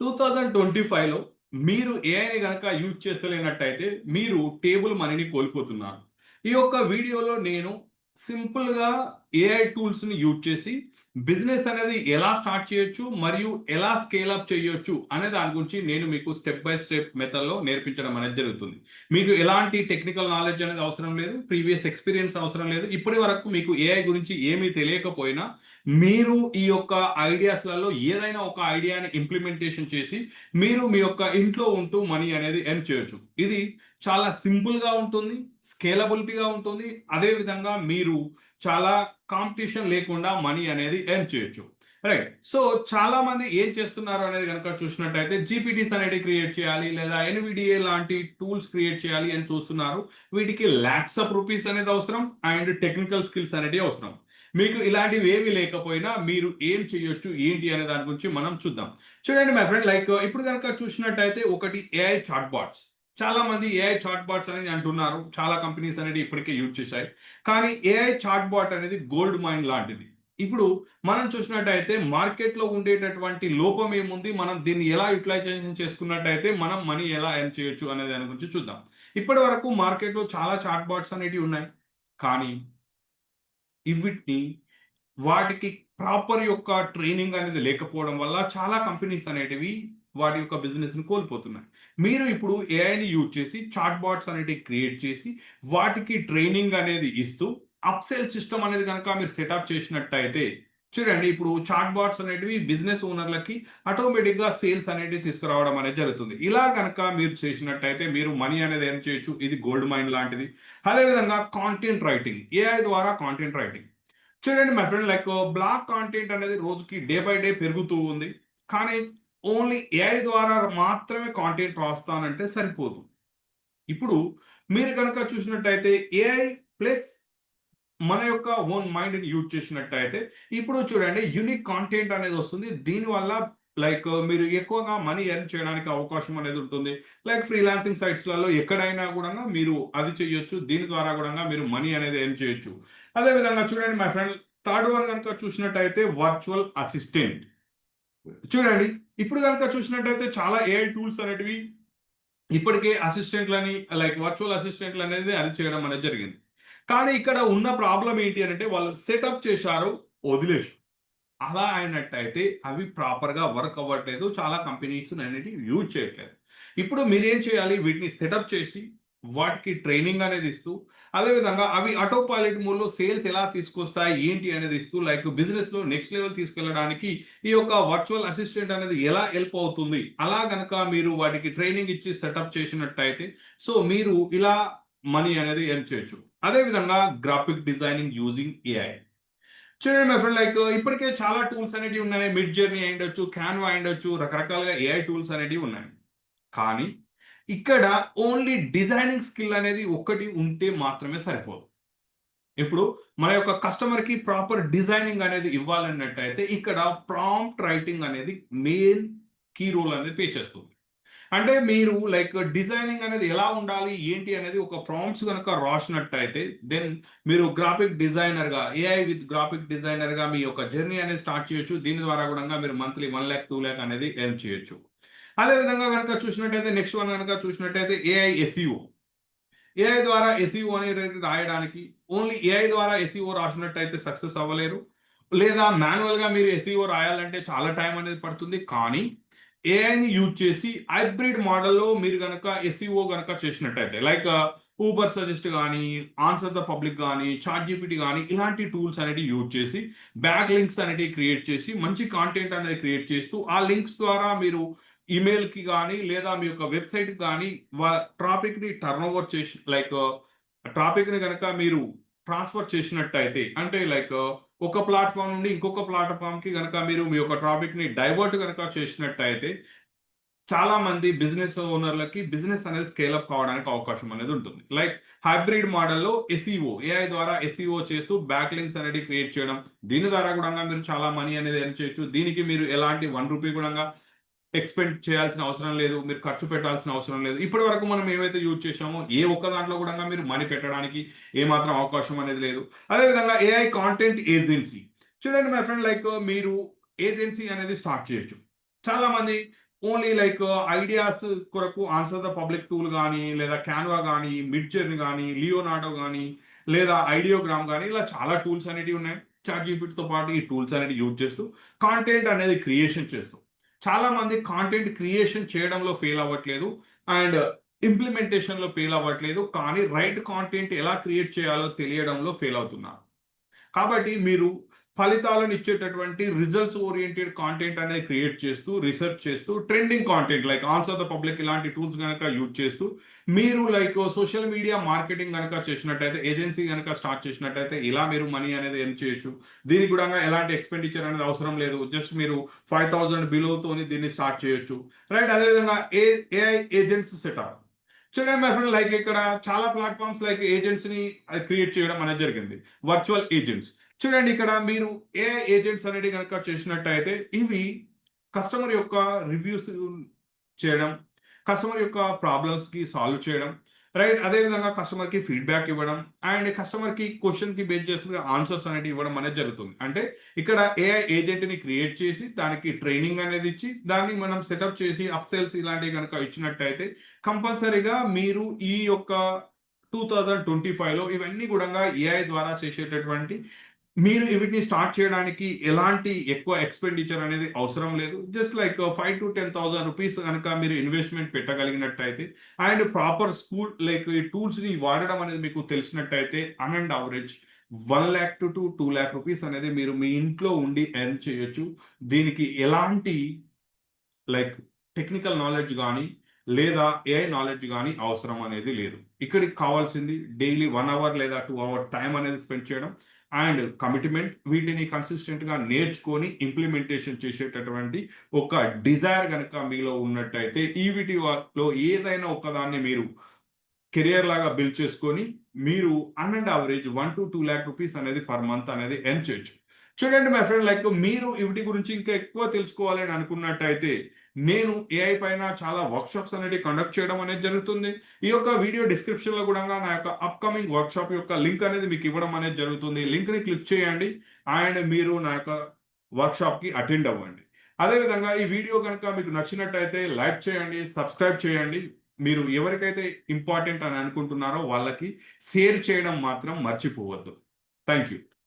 Two thousand twenty ఫైవ్లో మీరు ఏఐని కనుక యూజ్ చేస్తలేనట్టయితే మీరు టేబుల్ మనీని కోల్పోతున్నారు. ఈ యొక్క వీడియోలో నేను సింపుల్గా ఏఐ టూల్స్ని యూజ్ చేసి బిజినెస్ అనేది ఎలా స్టార్ట్ చేయొచ్చు మరియు ఎలా స్కేల్ అప్ చేయొచ్చు అనే దాని గురించి నేను మీకు స్టెప్ బై స్టెప్ మెథడ్లో నేర్పించడం అనేది జరుగుతుంది. మీకు ఎలాంటి టెక్నికల్ నాలెడ్జ్ అనేది అవసరం లేదు ప్రీవియస్ ఎక్స్పీరియన్స్ అవసరం లేదు. ఇప్పటి వరకు మీకు ఏఐ గురించి ఏమీ తెలియకపోయినా మీరు ఈ యొక్క ఐడియాస్లలో ఏదైనా ఒక ఐడియాని ఇంప్లిమెంటేషన్ చేసి మీరు మీ యొక్క ఇంట్లో ఉంటూ మనీ అనేది ఎర్న్ చేయొచ్చు. ఇది చాలా సింపుల్గా ఉంటుంది స్కేలబిలిటీగా ఉంటుంది. అదేవిధంగా మీరు చాలా కాంపిటీషన్ లేకుండా మనీ అనేది ఎర్న్ చేయొచ్చు. రైట్ సో చాలా మంది ఏం చేస్తున్నారు అనేది కనుక చూసినట్టయితే జీపీటీస్ అనేది క్రియేట్ చేయాలి లేదా ఎన్విడిఏ లాంటి టూల్స్ క్రియేట్ చేయాలి అని చూస్తున్నారు. వీటికి ల్యాక్స్ ఆఫ్ రూపీస్ అనేది అవసరం అండ్ టెక్నికల్ స్కిల్స్ అనేది అవసరం. మీకు ఇలాంటివి ఏమీ లేకపోయినా మీరు ఏం చేయొచ్చు ఏంటి అనే దాని గురించి మనం చూద్దాం. చూడండి మై ఫ్రెండ్ లైక్ ఇప్పుడు కనుక చూసినట్టయితే ఒకటి ఏఐ చాట్ బాట్స్ చాలా మంది ఏఐ చాట్ బాట్స్ అనేది అంటున్నారు. చాలా కంపెనీస్ అనేది ఇప్పటికే యూజ్ చేశాయి. కానీ ఏఐ చాట్ బాట్ అనేది గోల్డ్ మైన్ లాంటిది. ఇప్పుడు మనం చూసినట్టయితే మార్కెట్లో ఉండేటటువంటి లోపం ఏముంది? మనం దీన్ని ఎలా యూటిలైజేషన్ చేసుకున్నట్టయితే మనం మనీ ఎలా ఎర్న్ చేయొచ్చు అనే దాని గురించి చూద్దాం. ఇప్పటి వరకు మార్కెట్లో చాలా చాట్ బాట్స్ అనేటివి ఉన్నాయి. కానీ ఇవిటిని వాటికి ప్రాపర్ యొక్క ట్రైనింగ్ అనేది లేకపోవడం వల్ల చాలా కంపెనీస్ అనేటివి వాటి యొక్క బిజినెస్ని కోల్పోతున్నాయి. మీరు ఇప్పుడు ఏఐని యూజ్ చేసి చాట్ బాట్స్ అనేటివి క్రియేట్ చేసి వాటికి ట్రైనింగ్ అనేది ఇస్తూ అప్సెల్ సిస్టమ్ అనేది కనుక మీరు సెటప్ చేసినట్టయితే చూడండి ఇప్పుడు చాట్ బాట్స్ అనేటివి బిజినెస్ ఓనర్లకి ఆటోమేటిక్గా సేల్స్ అనేటివి తీసుకురావడం అనేది జరుగుతుంది. ఇలా కనుక మీరు చేసినట్టయితే మీరు మనీ అనేది ఏం చేయొచ్చు. ఇది గోల్డ్ మైన్ లాంటిది. అదేవిధంగా కాంటెంట్ రైటింగ్ ఏఐ ద్వారా కాంటెంట్ రైటింగ్ చూడండి my friend like blog content అనేది రోజుకి డే బై డే పెరుగుతూ ఉంది. కానీ ఓన్లీ ఏఐ ద్వారా మాత్రమే కాంటెంట్ రాస్తానంటే సరిపోదు. ఇప్పుడు మీరు కనుక చూసినట్టయితే ఏఐ ప్లస్ మన యొక్క ఓన్ మైండ్ని యూజ్ చేసినట్టయితే ఇప్పుడు చూడండి యూనిక్ కాంటెంట్ అనేది వస్తుంది. దీనివల్ల లైక్ మీరు ఎక్కువగా మనీ ఎర్న్ చేయడానికి అవకాశం అనేది ఉంటుంది. లైక్ ఫ్రీలాన్సింగ్ సైట్స్లలో ఎక్కడైనా కూడా మీరు అది చేయొచ్చు. దీని ద్వారా కూడా మీరు మనీ అనేది ఎర్న్ చేయొచ్చు. అదేవిధంగా చూడండి మై ఫ్రెండ్ థర్డ్ వన్ కనుక చూసినట్టయితే వర్చువల్ అసిస్టెంట్ చూడండి ఇప్పుడు కనుక చూసినట్టయితే చాలా ఏఐ టూల్స్ అనేటివి ఇప్పటికే అసిస్టెంట్లని లైక్ వర్చువల్ అసిస్టెంట్లు అనేది అది చేయడం అనేది జరిగింది. కానీ ఇక్కడ ఉన్న ప్రాబ్లం ఏంటి అంటే వాళ్ళు సెటప్ చేశారు వదిలేసి అలా అయినట్టయితే అవి ప్రాపర్గా వర్క్ అవ్వట్లేదు చాలా కంపెనీస్ అనేవి యూజ్ చేయట్లేదు. ఇప్పుడు మీరేం చేయాలి? వీటిని సెటప్ చేసి వాటికి ట్రైనింగ్ అనేది ఇస్తూ అదేవిధంగా అవి ఆటో పైలట్ మూడ్లో సేల్స్ ఎలా తీసుకొస్తాయి ఏంటి అనేది ఇస్తూ లైక్ బిజినెస్లో నెక్స్ట్ లెవెల్ తీసుకెళ్ళడానికి ఈ యొక్క వర్చువల్ అసిస్టెంట్ అనేది ఎలా హెల్ప్ అవుతుంది? అలా గనక మీరు వాటికి ట్రైనింగ్ ఇచ్చి సెటప్ చేసినట్టయితే సో మీరు ఇలా మనీ అనేది ఎర్న్ చేయొచ్చు. అదేవిధంగా గ్రాఫిక్ డిజైనింగ్ యూజింగ్ ఏఐ చూడండి మై ఫ్రెండ్ లైక్ ఇప్పటికే చాలా టూల్స్ అనేటివి ఉన్నాయి. మిడ్ జర్నీ అయ్యిండొచ్చు క్యాన్వా అయ్యొచ్చు రకరకాలుగా ఏఐ టూల్స్ అనేటివి ఉన్నాయి. కానీ ఇక్కడ ఓన్లీ డిజైనింగ్ స్కిల్ అనేది ఒకటి ఉంటే మాత్రమే సరిపోదు. ఇప్పుడు మన యొక్క కస్టమర్కి ప్రాపర్ డిజైనింగ్ అనేది ఇవ్వాలన్నట్టయితే ఇక్కడ ప్రాంప్ట్ రైటింగ్ అనేది మెయిన్ కీ రోల్ అనేది పే చేస్తుంది. అంటే మీరు లైక్ డిజైనింగ్ అనేది ఎలా ఉండాలి? ఏంటి అనేది ఒక ప్రాంప్ట్స్ కనుక రాసినట్టయితే దెన్ మీరు గ్రాఫిక్ డిజైనర్గా ఏఐ విత్ గ్రాఫిక్ డిజైనర్గా మీ యొక్క జర్నీ అనేది స్టార్ట్ చేయొచ్చు. దీని ద్వారా కూడా మీరు monthly one lakh two lakh అనేది ఎర్న్ చేయొచ్చు. అదేవిధంగా కనుక చూసినట్టయితే నెక్స్ట్ వన్ కనుక చూసినట్టయితే ఏఐ ఎస్ఈఓ ఏఐ ద్వారా ఎస్ఈఓ అనేది రాయడానికి ఓన్లీ ఏఐ ద్వారా ఎస్ఈఓ రాసినట్టయితే సక్సెస్ అవ్వలేరు. లేదా మాన్యువల్గా మీరు ఎస్ఈఓ రాయాలంటే చాలా టైం అనేది పడుతుంది. కానీ ఏఐని యూజ్ చేసి హైబ్రిడ్ మోడల్లో మీరు కనుక ఎస్ఈఓ కనుక చేసినట్టయితే లైక్ ఊబర్ సజెస్ట్ కానీ ఆన్సర్ ద పబ్లిక్ కానీ చాట్ జీపీటీ కానీ ఇలాంటి టూల్స్ అనేవి యూజ్ చేసి బ్యాక్ లింక్స్ అనేవి క్రియేట్ చేసి మంచి కాంటెంట్ అనేది క్రియేట్ చేస్తూ ఆ లింక్స్ ద్వారా మీరు ఈమెయిల్కి కానీ లేదా మీ యొక్క వెబ్సైట్కి కానీ ట్రాఫిక్ని టర్న్ ఓవర్ చేసి లైక్ ట్రాఫిక్ని కనుక మీరు ట్రాన్స్ఫర్ చేసినట్టయితే అంటే లైక్ ఒక ప్లాట్ఫామ్ నుండి ఇంకొక ప్లాట్ఫామ్కి కనుక మీరు మీ యొక్క ట్రాఫిక్ని డైవర్ట్ కనుక చేసినట్టయితే చాలా మంది బిజినెస్ ఓనర్లకి బిజినెస్ అనేది స్కేలప్ కావడానికి అవకాశం అనేది ఉంటుంది. లైక్ హైబ్రిడ్ మోడల్లో ఎస్ఈఓ ఏఐ ద్వారా ఎస్ఈఓ చేస్తూ బ్యాక్ లింక్స్ అనేది క్రియేట్ చేయడం దీని ద్వారా కూడా మీరు చాలా మనీ అనేది ఎర్న్ చేయొచ్చు. దీనికి మీరు ఎలాంటి వన్ రూపీ కూడా ఎక్స్పెండ్ చేయాల్సిన అవసరం లేదు మీరు ఖర్చు పెట్టాల్సిన అవసరం లేదు. ఇప్పటి వరకు మనం ఏమైతే యూజ్ చేసామో ఏ ఒక్క దాంట్లో కూడా మీరు మనీ పెట్టడానికి ఏమాత్రం అవకాశం అనేది లేదు. అదేవిధంగా ఏఐ కాంటెంట్ ఏజెన్సీ చూడండి మై ఫ్రెండ్ లైక్ మీరు ఏజెన్సీ అనేది స్టార్ట్ చేయొచ్చు. చాలామంది ఓన్లీ లైక్ ఐడియాస్ కొరకు ఆన్సర్ ద పబ్లిక్ టూల్ కానీ లేదా క్యాన్వా కానీ మిడ్ కానీ లియోనాడో కానీ లేదా ఐడియోగ్రామ్ కానీ ఇలా చాలా టూల్స్ అనేటివి ఉన్నాయి. చాట్ జీపీటీతో పాటు ఈ టూల్స్ అనేవి యూజ్ చేస్తూ కాంటెంట్ అనేది క్రియేషన్ చేస్తూ. చాలామంది కాంటెంట్ క్రియేషన్ చేయడంలో ఫెయిల్ అవ్వట్లేదు అండ్ ఇంప్లిమెంటేషన్లో ఫెయిల్ అవ్వట్లేదు కానీ రైట్ కాంటెంట్ ఎలా క్రియేట్ చేయాలో తెలియడంలో ఫెయిల్ అవుతున్నారు. కాబట్టి మీరు ఫలితాలను ఇచ్చేటటువంటి రిజల్ట్స్ ఓరియంటెడ్ కాంటెంట్ అనేది క్రియేట్ చేస్తూ రీసెర్చ్ చేస్తూ trending content like answer the public ఇలాంటి టూల్స్ కనుక యూజ్ చేస్తూ మీరు లైక్ సోషల్ మీడియా మార్కెటింగ్ కనుక చేసినట్టయితే ఏజెన్సీ కనుక స్టార్ట్ చేసినట్టయితే ఇలా మీరు మనీ అనేది ఎర్న్ చేయొచ్చు. దీనికి కూడా ఎలాంటి ఎక్స్పెండిచర్ అనేది అవసరం లేదు. జస్ట్ మీరు ఫైవ్ థౌసండ్ బిలోతోని దీన్ని స్టార్ట్ చేయొచ్చు. రైట్ అదేవిధంగా ఏ ఏఐ ఏజెంట్స్ సెటప్ చూడండి మై ఫ్రెండ్ లైక్ ఇక్కడ చాలా ప్లాట్ఫామ్స్ లైక్ ఏజెంట్స్ని క్రియేట్ చేయడం అనేది జరిగింది. వర్చువల్ ఏజెంట్స్ చూడండి ఇక్కడ మీరు ఏ ఏజెంట్స్ అనేది కనుక చేసినట్టయితే ఇవి కస్టమర్ యొక్క రివ్యూస్ చేయడం కస్టమర్ యొక్క ప్రాబ్లమ్స్కి సాల్వ్ చేయడం రైట్ అదేవిధంగా కస్టమర్కి ఫీడ్బ్యాక్ ఇవ్వడం అండ్ కస్టమర్కి క్వశ్చన్కి బేస్ చేసిన ఆన్సర్స్ అనేవి ఇవ్వడం అనేది జరుగుతుంది. అంటే ఇక్కడ ఏఐ ఏజెంట్ని క్రియేట్ చేసి దానికి ట్రైనింగ్ అనేది ఇచ్చి దాన్ని మనం సెటప్ చేసి అప్సెల్స్ ఇలాంటివి కనుక ఇచ్చినట్టయితే కంపల్సరీగా మీరు ఈ యొక్క టూ థౌజండ్ ట్వంటీ ఫైవ్లో ఇవన్నీ కూడా ఏఐ ద్వారా చేసేటటువంటి మీరు వీటిని స్టార్ట్ చేయడానికి ఎలాంటి ఎక్కువ ఎక్స్పెండిచర్ అనేది అవసరం లేదు. Just like five to ten thousand rupees కనుక మీరు ఇన్వెస్ట్మెంట్ పెట్టగలిగినట్టయితే అండ్ ప్రాపర్ స్కూల్ లైక్ ఈ టూల్స్ని వాడడం అనేది మీకు తెలిసినట్టయితే on and average one lakh to two two lakh rupees అనేది మీరు మీ ఇంట్లో ఉండి ఎర్న్ చేయొచ్చు. దీనికి ఎలాంటి లైక్ టెక్నికల్ నాలెడ్జ్ కానీ లేదా ఏఐ నాలెడ్జ్ కానీ అవసరం అనేది లేదు. ఇక్కడికి కావాల్సింది డైలీ వన్ అవర్ లేదా టూ అవర్ టైం అనేది స్పెండ్ చేయడం. అండ్ కమిట్మెంట్ వీటిని కన్సిస్టెంట్గా నేర్చుకొని ఇంప్లిమెంటేషన్ చేసేటటువంటి ఒక డిజైర్ కనుక మీలో ఉన్నట్టయితే ఈ వీటిలో ఏదైనా ఒకదాన్ని మీరు కెరియర్ లాగా బిల్డ్ చేసుకొని మీరు on and average one to two lakh rupees అనేది పర్ మంత్ అనేది ఎర్న్ చేయొచ్చు. చూడండి మై ఫ్రెండ్ లైక్ మీరు వీటి గురించి ఇంకా ఎక్కువ తెలుసుకోవాలని అనుకున్నట్టయితే నేను ఏఐ పైన చాలా వర్క్షాప్స్ అనేవి కండక్ట్ చేయడం అనేది జరుగుతుంది. ఈ యొక్క వీడియో డిస్క్రిప్షన్లో కూడా నా యొక్క అప్కమింగ్ వర్క్షాప్ యొక్క లింక్ అనేది మీకు ఇవ్వడం అనేది జరుగుతుంది. లింక్ని క్లిక్ చేయండి అండ్ మీరు నా యొక్క వర్క్షాప్కి అటెండ్ అవ్వండి. అదేవిధంగా ఈ వీడియో కనుక మీకు నచ్చినట్టయితే లైక్ చేయండి సబ్స్క్రైబ్ చేయండి. మీరు ఎవరికైతే ఇంపార్టెంట్ అని అనుకుంటున్నారో వాళ్ళకి షేర్ చేయడం మాత్రం మర్చిపోవద్దు. Thank you